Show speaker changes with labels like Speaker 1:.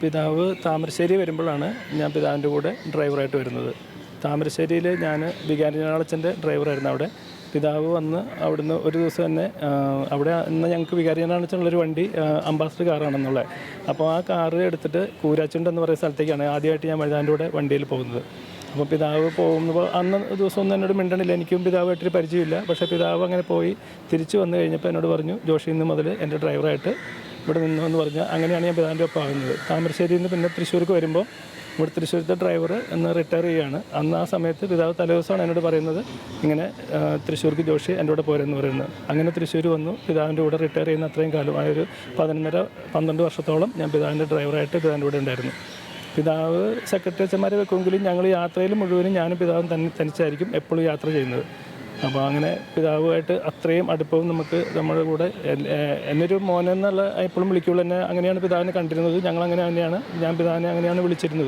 Speaker 1: പിതാവ് താമരശ്ശേരി വരുമ്പോഴാണ് ഞാൻ പിതാവിന്റെ കൂടെ ഡ്രൈവറായിട്ട് വരുന്നത്. താമരശ്ശേരിയിൽ ഞാൻ വികാരിനാളച്ചന്റെ ഡ്രൈവറായിരുന്നു അവിടെ. പിതാവ് വന്ന് അവിടുന്ന് ഒരു ദിവസം തന്നെ അവിടെ ഇന്ന് ഞങ്ങൾക്ക് വികാരിനാളച്ചനുള്ളൊരു വണ്ടി അംബാസഡർ കാറാണെന്നുള്ളത് അപ്പോൾ ആ കാർ എടുത്തിട്ട് കൂരാച്ചുണ്ട് എന്ന് പറയുന്ന സ്ഥലത്തേക്കാണ് ആദ്യമായിട്ട് ഞാൻ വഴുതാന്റെ കൂടെ വണ്ടിയിൽ പോകുന്നത്. അപ്പോൾ പിതാവ് പോകുമ്പോൾ അന്ന് ദിവസം ഒന്നും എന്നോട് മിണ്ടണില്ല. എനിക്കും പിതാവായിട്ടൊരു പരിചയമില്ല. പക്ഷേ പിതാവ് അങ്ങനെ പോയി തിരിച്ചു വന്നു കഴിഞ്ഞപ്പോൾ എന്നോട് പറഞ്ഞു ജോഷി ഇന്ന് മുതൽ എന്റെ ഡ്രൈവറായിട്ട് ഇവിടെ നിന്നു എന്ന് പറഞ്ഞാൽ അങ്ങനെയാണ് ഞാൻ പിതാവിന്റെ ഒപ്പം ആകുന്നത് താമരശ്ശേരിയിൽ നിന്ന് പിന്നെ തൃശ്ശൂർക്ക് വരുമ്പോൾ ഇവിടെ തൃശ്ശൂരത്തെ ഡ്രൈവർ എന്ന് റിട്ടയർ ചെയ്യുകയാണ്. അന്ന് ആ സമയത്ത് പിതാവ് തലേദിവസമാണ് എന്നോട് പറയുന്നത് ഇങ്ങനെ തൃശ്ശൂർക്ക് ജോഷി എന്റെ കൂടെ പോരെന്ന് പറയുന്നത് അങ്ങനെ തൃശ്ശൂർ വന്നു പിതാവിന്റെ കൂടെ റിട്ടയർ ചെയ്യുന്ന അത്രയും കാലം ആ ഒരു പതിനൊന്നര പന്ത്രണ്ട് വർഷത്തോളം ഞാൻ പിതാവിന്റെ ഡ്രൈവറായിട്ട് പിതാവിന്റെ കൂടെ ഉണ്ടായിരുന്നു. പിതാവ് സെക്രട്ടറി അച്ഛന്മാരെ വെക്കുമെങ്കിലും ഞങ്ങൾ യാത്രയിൽ മുഴുവനും ഞാനും പിതാവും തന്നെ തനിച്ചായിരിക്കും എപ്പോഴും യാത്ര ചെയ്യുന്നത്. അപ്പോൾ അങ്ങനെ പിതാവുമായിട്ട് അത്രയും അടുപ്പവും നമുക്ക് നമ്മുടെ കൂടെ എന്നൊരു മോനെന്നുള്ള എപ്പോഴും വിളിക്കുള്ളൂ എന്നെ അങ്ങനെയാണ് പിതാവിനെ കണ്ടിരുന്നത്. ഞങ്ങൾ അങ്ങനെ തന്നെയാണ് ഞാൻ പിതാവിനെ അങ്ങനെയാണ് വിളിച്ചിരുന്നത്.